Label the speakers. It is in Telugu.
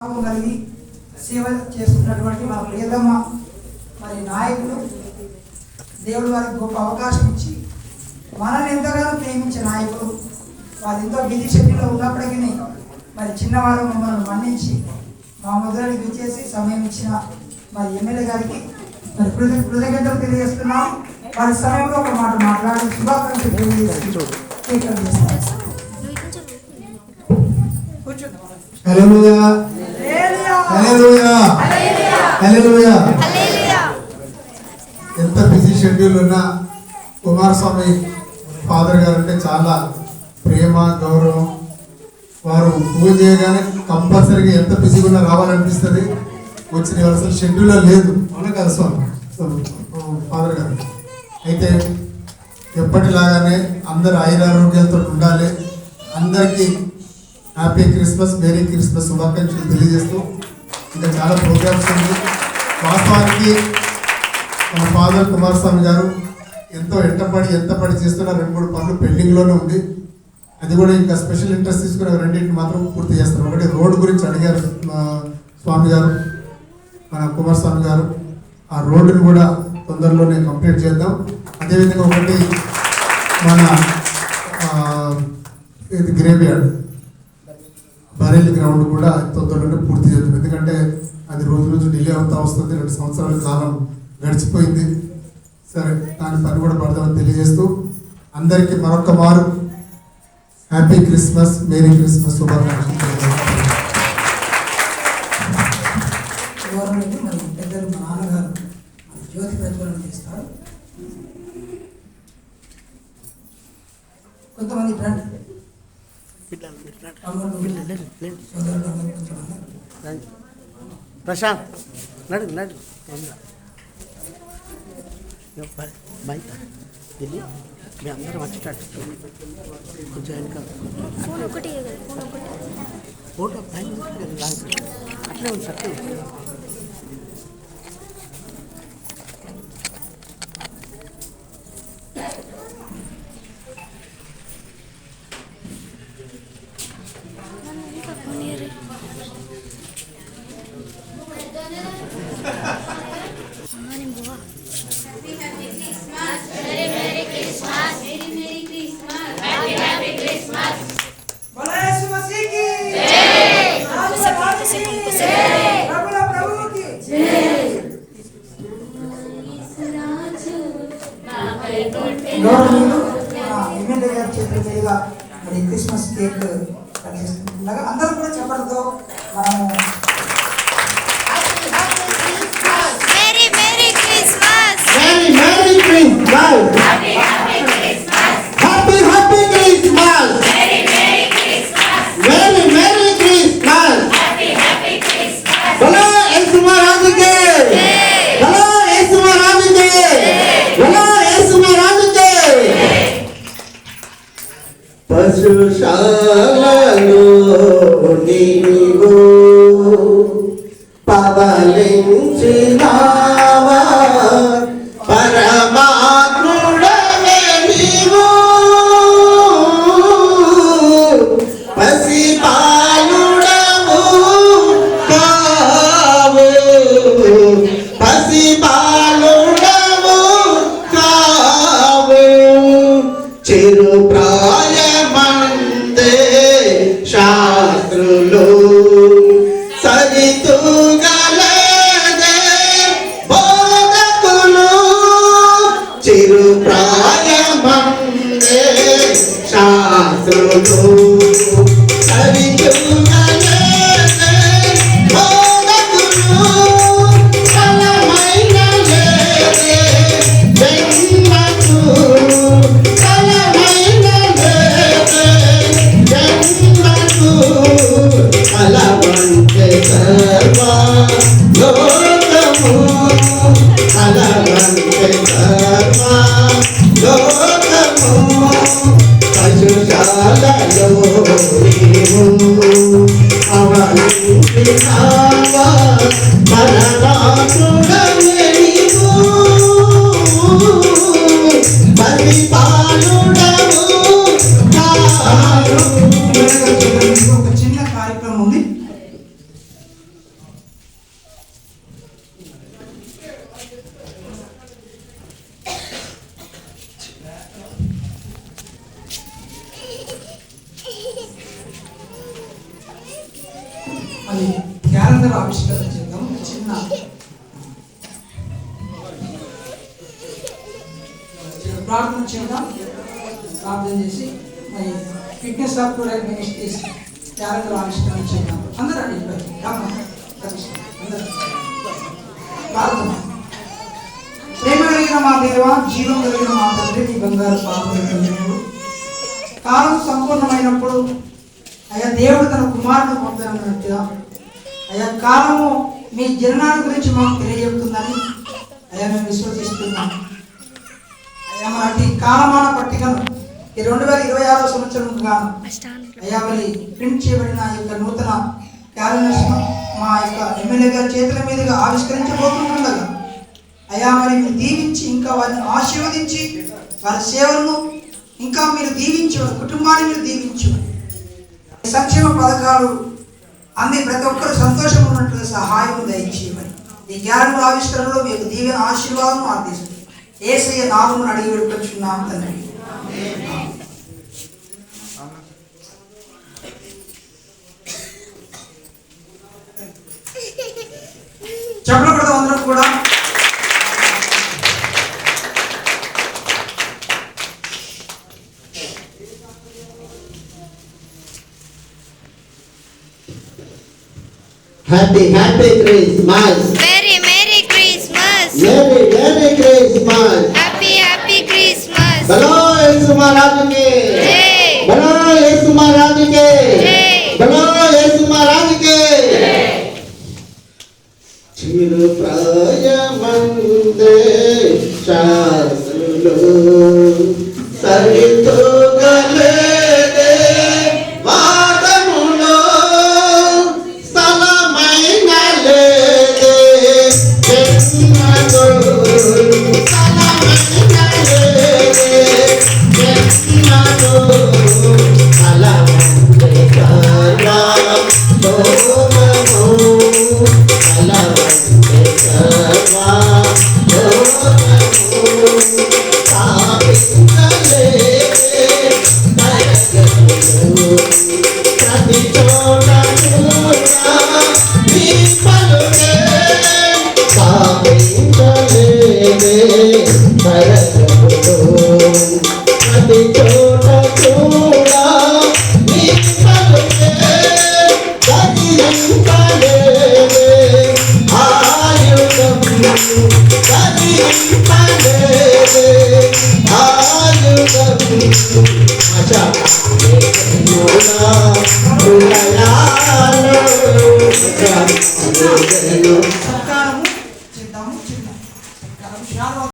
Speaker 1: కలిగి సేవ చేస్తున్నటువంటి మన ప్రియతమ మరి నాయకులు దేవుడు వారికి గొప్ప అవకాశం ఇచ్చి మనల్ని ఎంతగానో ప్రేమించే నాయకులు వారు ఎంతో బిజీ షెడ్యూల్లో ఉన్నప్పటికీ మరి చిన్నవారు మమ్మల్ని మన్నించి మా మొదలకి విచ్చేసి సమయం ఇచ్చిన మరి ఎమ్మెల్యే గారికి మరి కృత కృతజ్ఞతలు తెలియజేస్తున్నాం వారి సమయంలో ఒక మాట మాట్లాడి శుభాకాంక్షలు తెలియజేస్తూ స్వీకరిస్తాం.
Speaker 2: ఎంత బిజీ షెడ్యూల్ ఉన్నా కుమారస్వామి ఫాదర్ గారు అంటే చాలా ప్రేమ గౌరవం. వారు పూజ చేయగానే కంపల్సరీగా ఎంత బిజీగా ఉన్నా రావాలనిపిస్తుంది. వచ్చిన అసలు షెడ్యూల్లో లేదు. అవునా కదా స్వామి? ఫాదర్ గారు. అయితే ఎప్పటిలాగానే అందరు ఆయురారోగ్యాలతో ఉండాలి. అందరికీ హ్యాపీ క్రిస్మస్ మేరీ క్రిస్మస్ శుభాకాంక్షలు తెలియజేస్తూ ఇంకా చాలా ప్రోగ్రామ్స్ ఉంది. వాస్తవానికి మన ఫాదర్ కుమారస్వామి గారు ఎంతో ఎంటపడి ఎంతపడి చేస్తున్న రెండు మూడు పనులు పెండింగ్లోనే ఉంది. అది కూడా ఇంకా స్పెషల్ ఇంట్రెస్ట్ తీసుకుని రెండింటిని మాత్రం పూర్తి చేస్తారు ఒకటి రోడ్డు గురించి అడిగారు స్వామి గారు మన కుమారస్వామి గారు. ఆ రోడ్డుని కూడా తొందరలోనే కంప్లీట్ చేద్దాం. అదేవిధంగా ఒకటి మన ఇది గ్రేవ్ యార్డ్ బరేలి గ్రౌండ్ కూడా తొందరలోనే పూర్తి చేద్దాం. ఎందుకంటే అది రోజు రోజు డిలే అవుతా వస్తుంది. రెండు సంవత్సరాల కాలం గడిచిపోయింది. సరే దాని పని కూడా పడతామని తెలియజేస్తూ అందరికీ మరొక వారు. హ్యాపీ క్రిస్మస్ మేరీ క్రిస్మస్ శుభాకాంక్షలు.
Speaker 1: పెద్దలు మా నాన్నగారు జ్యోతి చేస్తారు. కొంతమంది రండి తమ్ముళ్ళు, సోదరులు అందరూ కొంచెం
Speaker 3: ప్రశాంత్ నడు నడు. బయట వెళ్ళి మీ అందరం వచ్చేటట్టు.
Speaker 4: ఫోన్ ఒకటి కదా ఫోన్ ఒకటి.
Speaker 3: ఫోటో పైన. అట్లే ఉంది అట్లే
Speaker 1: గౌరవనీయులు మా ఎమ్మెల్యే గారి చేతుల మీదుగా మరి క్రిస్మస్ కేక్ కట్ అందరూ కూడా చెప్పడంతో మనము
Speaker 4: merry merry Christmas
Speaker 2: Merry Merry Christmas! పశుశాలలో నీవు పవలించినావా శాస్త్రులు
Speaker 1: It's all మరి క్యాలెండర్ ఆవిష్కరణ చేద్దాం. చిన్న ప్రార్థన చేద్దాం. ప్రార్థన చేసి మరి ఫిట్నెస్ ఆఫ్ కూడా మినిస్ట్రీస్ క్యాలెండర్ ఆవిష్కరణ చేద్దాం. అందరూ అండి అందరూ. ప్రార్థన. ప్రేమ కలిగిన మా దేవ జీవం కలిగిన మా తండ్రి నీ బంగారు పాపలు కాలం సంపూర్ణమైనప్పుడు అయ్యా దేవుడు తన కుమారుడు పంపాలన్నట్టుగా అయ్యా కాలము మీ జననాన్ని గురించి మాకు తెలియజెప్తుందని అయ్యా మేము విశ్వసిస్తున్నాం. అయ్యా మరి కాలమాన పట్టికను ఈ రెండు వేల ఇరవై ఆరో సంవత్సరం గాను అయ్యా మరి ప్రింట్ చేయబడిన ఈ యొక్క నూతన క్యాలెండర్స్ మా యొక్క ఎమ్మెల్యే గారి చేతుల మీదుగా ఆవిష్కరించబోతుండగా అయ్యా మరి మీరు దీవించి ఇంకా వారిని ఆశీర్వదించి వారి సేవలను ఇంకా మీరు దీవించు కుటుంబాన్ని మీరు దీవించు సంక్షేమ పథకాలు అంది ప్రతి ఒక్కరు సంతోషం ఉన్నట్లు సహాయం దయచేయమని. ఈ జ్ఞానం ఆవిష్కరణలో మీకు దీవెన ఆశీర్వాదం ఆర్థిస్తుంది ఏసయ్య నామను అడిగి పెట్టుకొచ్చున్నాం తండ్రి చెప్పకూడదు అందరం కూడా
Speaker 4: happy happy Christmas
Speaker 2: very merry Christmas
Speaker 4: very very Christmas
Speaker 2: happy happy Christmas బలో
Speaker 4: యేసు
Speaker 2: మహారాజు కి జై బలో
Speaker 4: యేసు
Speaker 2: మహారాజు బలో యేసు మహారాజు చిరు ప్రాయమందే శాస్త్రులు సరి my soul. స్థలమైన లేదే జన్మలో స్థలమంతే కదా లోకము స్థలమంతే కదా లోకము స్థాపించలేదే నరకములు ప్రతి చోట కూడా నీ పలుకే స్థాపించలేదే నరకములు ప్రతి చోట కూడా నీ పలుకే దగిలింపలేదే ఆయుధం దగిలింపలేదే ఆయుధం ఆశా హృదయాలు
Speaker 1: సత్కారము చేద్దాము. చిన్న సత్కారం శాలువా